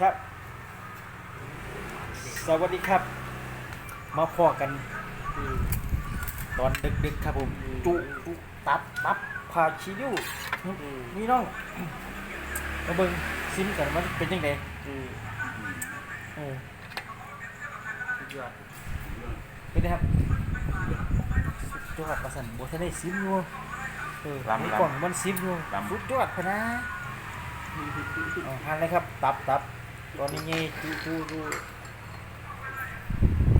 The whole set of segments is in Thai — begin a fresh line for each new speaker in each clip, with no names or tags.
ครับ สวัสดีครับ มาพอกัน
อืม
ตอนดึกๆครับผม
อืม
จุจุตับตับพาชิยู
อืม
นี่น้องมาเบิ่งซิมกันมันเป็นยังไง
อืม
เออ
สุดยอด
เป็นไงครับสุดยอดประสันบัทันได้ซิมอยู่เออ
ลำ
ใน
ลำ
กล่องมันซิมอยู่
ลำ
สุดยอดพะนะเอาหันเลยครับ ตับตับ ตอนนี้ไงจุจุจุ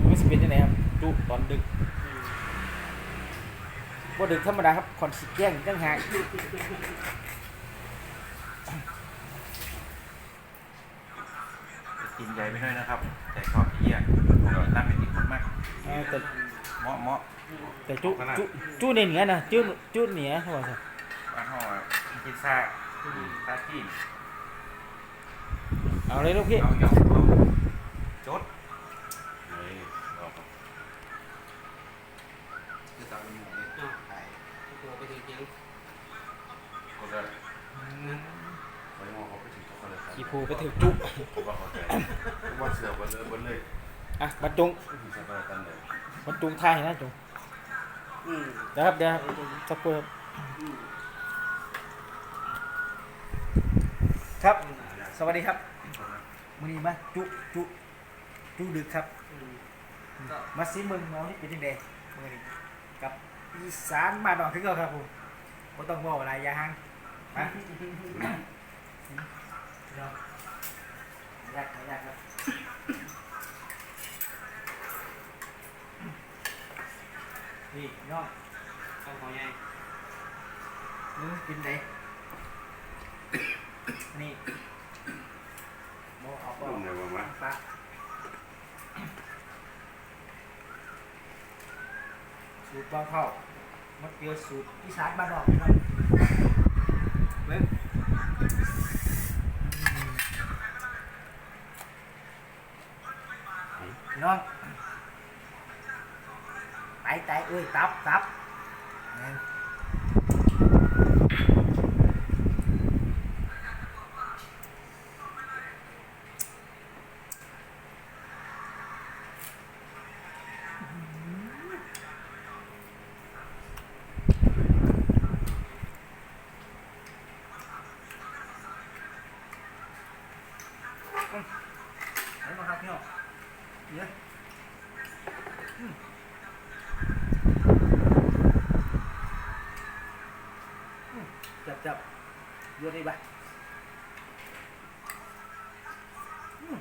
มันสิเป็นยังไงครับจุตอนดึก
อืม
ว่าดึกธรรมดาครับคอนสิแกล้งจังหาก
กินใหญ่ไปด้วยนะครับ แต่ชอบเยี่ยผมกินน้ำเป็นติดคนมาก
เออแต่
เหมาะเหมาะ
แต่จุจุจุในเหนือนะจุจุเหนือเขาบอกสิ
บ้านห่อพิซซ่าซาจีน
เอาเลยลูกพี่
เอาหยอกเอาจดเฮ้ยเอาครับคือตามหมูนี่
อ้าว
ไอ้
โอ้โหไปถึงยัง
คนละไว้มองเขาไปถึงเขาคนละ
ขี่ภูไปถึงจุ
ผมว่าเขาใจผมว่าเสือบนเลยบนเลย
อะมาจง
ถึงจะไปกันเลย
มาจงท่ายนะจง
อืม
เดี๋ยวครับเดี๋ยวสักครู่ครับ สวัสดีครับ มื้อนี้มาจุจุจุดึกครับ
อืมก็
มาซิเมืองน้องนี่เป็นยังไงมื้อนี้กับอีสานบ้านนอกคือเก่าครับผมบ่ต้องบอกอะไรอยาหังมาเนาะยากยากครับนี่น้อง
เอาของใหญ่
มึงกินไหนนี่โมเอา
ต้
เปล่า
มเลยมามา
ปลาสูตร บางเท่ามันเกี่ยวสูตรอีสานบ้านนอกนะครับเบิ้งพี่น้องไตไตเอ้ย ตับตับ ไหนมาครับพี่น้องเนี่ยจับจับโยนนี่ไปอืม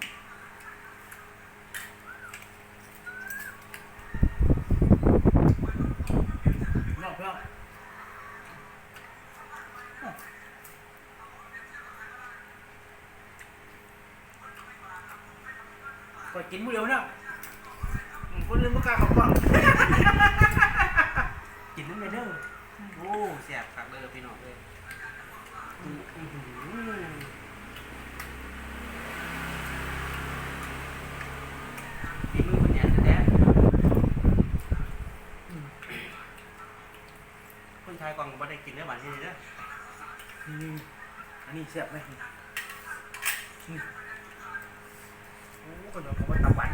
พี่น้องพี่น้องอืม ก็กินมื้อเดียวเนี่ยอืมคนอื่นไม่กล้าเข้ากล้อง กินน้ำเนเด้อ
โอ้แสบคักเลยพี่น้องเลยอืมอื้อหือฝีมือคนเนี่ยแท้ๆอืมคนไทยกล่องก็ไม่ได้กินได้หวานที่นี่เด้อ
นี่อันนี้เสียบไหมอืมโอ้ คนเราเขาตะวาน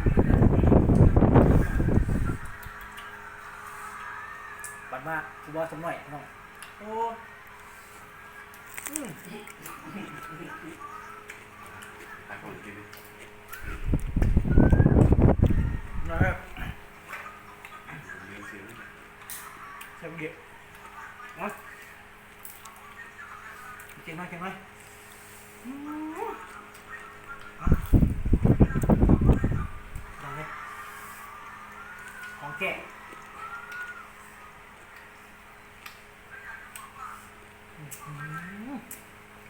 บัดมาคือว่าสมหน่อยน้องโอ้อืม
ให้ผมกิน
นะครับ
เลี้ยงเสียง
เดียวเอาเก่งไหมเก่งไหมอืมเอาลองเลย ของแกะ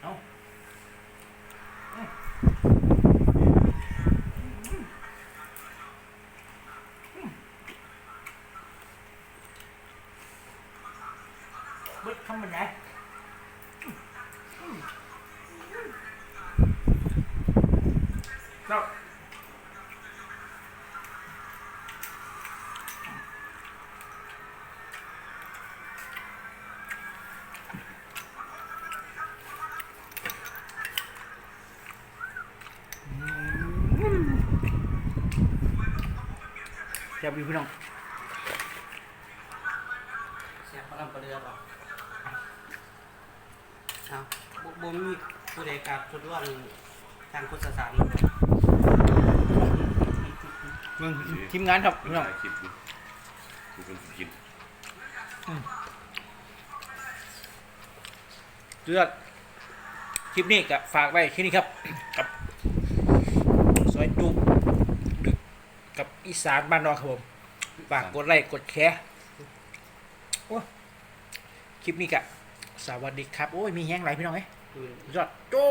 อื้ แซ่บดีพี่น้อง
แซ่บปลาลำปลาเรือป่ะเอาบ่บ่มีผู้ใดกลับทดลองทางโฆษศาสตร์นี่บ่
มึงทีมงานครับพี่น้อง
ถ่ายคลิปดูดูคนกิน
เลือดคลิปนี้ก็ฝากไว้แค่นี้ครับกับซอยจุดึกกับ อีสานบ้านนอกครับผมฝากกดไลค์กดแชร์โอ้คลิปนี้กะสวัสดีครับ โอ้ย มีแห้งไรพี่น้องเอ้ย
อืม
ยอดโจ้